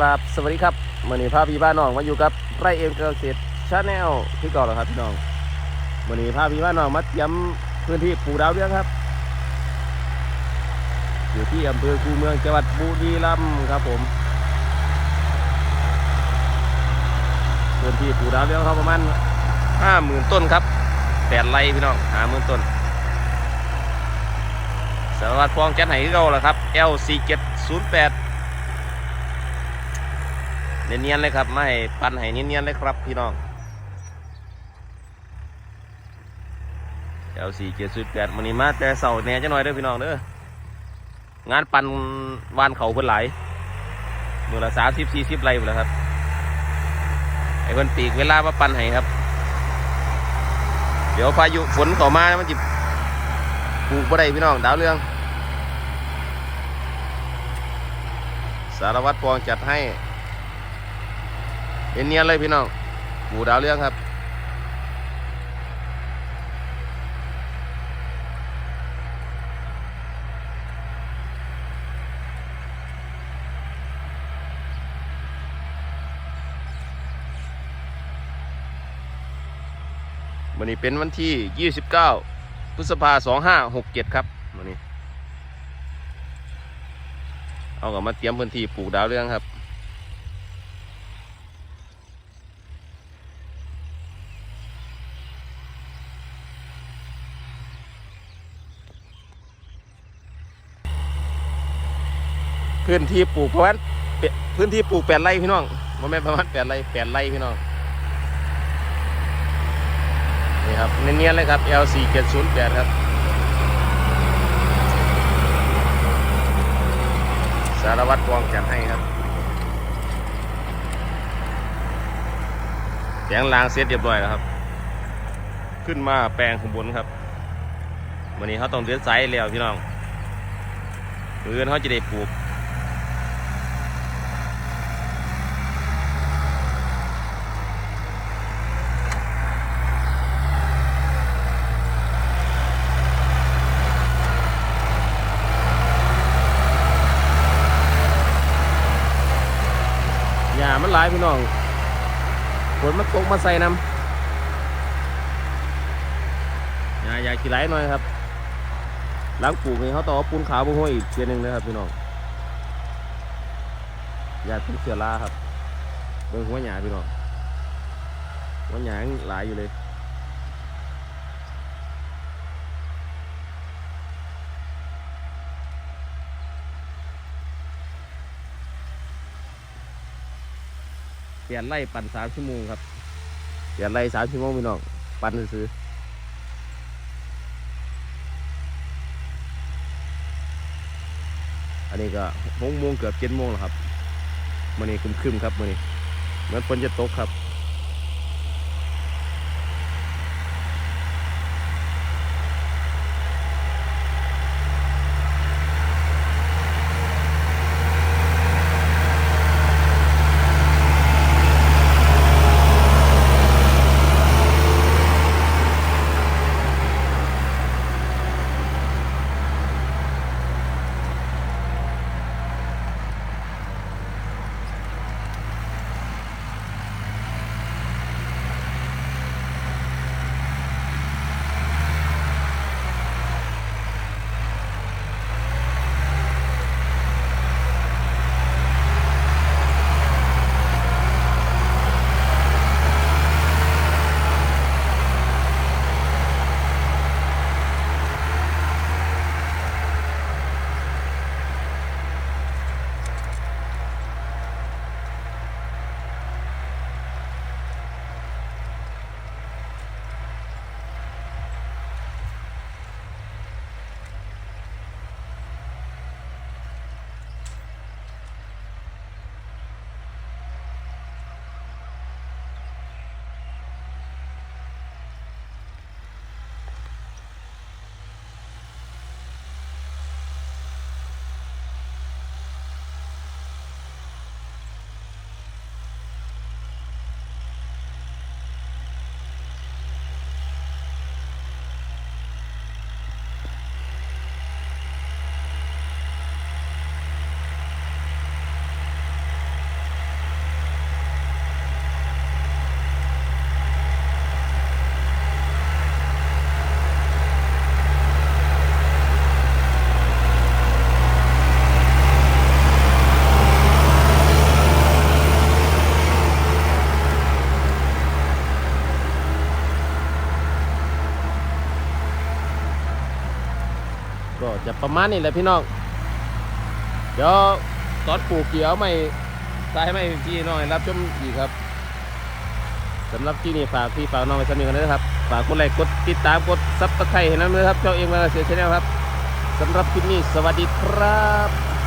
ครับ สวัสดีครับมื่อนี้พาพี่บ้านน้องมาอยู่กับไรเอ็มเกษตรชาแนลที่เก่าแล้วครับพี่น้องมื่อนี้พาพี่บ้านน้องมาเตรียมพื้นที่ปลูกดาวเรืองครับ อยู่ที่อำเภอคูเมืองจังหวัดบุรีรัมย์ครับผม พื้นที่ปลูกดาวเรืองเขาประมาณห้าหมื่นต้นครับแปดไร่พี่น้องห้าหมื่นต้นสารวัตรพองแก๊สไหนเก่าแล้วครับ L 4 7 0 8 เนียนๆเลยครับไม่ปั่นให้เนียนๆเลยครับพี่น้องเดี๋ยวสี่เจ็ดสุดแปดมันนี้มาแต่เสาแหน่จะหน่อยเด้อพี่น้องเด้องานปั่นวานเขาเพิ่นหลายมือละสามสิบสี่สิบไรหมดแล้วครับไอ้เพิ่นปีกเวลามาปั่นให้ครับ เดี๋ยวพายุฝนต่อมามันจิปลูกบ่ได้พี่น้องดาวเรือง สารวัตรปองจัดให้ เนียนเลยพี่น้องปูดาวเรื่องครับวันนี้เป็นวันที่ 29 พฤษภา2567ครับวันนี้ เอากลับมาเตรียมพื้นที่ปลูกดาวเรื่องครับ พื้นที่ปลูกประมาณพื้นที่ปลูกแปดไร่พี่น้องมันไม่ประมาณแปดไร่แปดไร่พี่น้องนี่ครับเนียนๆเลยครับ L 4 7 0 8ครับสารวัตรกองจัดให้ครับแปลงล้างเสร็จเรียบร้อยแล้วครับ ขึ้นมาแปลงข้างบนครับวันนี้เขาต้องเดือดไซส์แล้วพี่น้องเมืออนเขาจะได้ปลูก มันหลายพี่น้องฝนมันตกมาใส่น้ำอย่าอย่าขี้ไหลหน่อยครับหล้างปลูกนี่เขาต่อปูนขาวบุ้งห้อยอีกเทียนหนึ่งนะครับพี่น้องอย่าเป็นเสือลาครับเบิ่งหัวหยาพี่น้องหัวหยางหลายอยู่เลย ปลี่ยนไล่ปั่นสามชั่วโมงครับเปลี่ยนไล่สามชั่วโมงพี่น้องปั่นซื้ออันนี้ก็หกโมงเกือบเจ็ดโมงแล้วครับมันนี้ครึมๆครับมันนี้เหมือนฝนจะตกครับ ก็จะประมาณนี้แหละพี่น้อง เดี๋ยวตอนปลูกเกี่ยวไม่ตายไม่พี่น้องให้รับชมอีกครับสำหรับที่นี่ฝากพี่ฝากน้องไปสนึกกันด้วยนะครับ ฝากกดไลค์กดติดตามกดซับสไครต์ให้น้ำด้ยครับเจ้าเองมาเสียชแนลครับสำหรับคลิปนี้สวัสดีครับ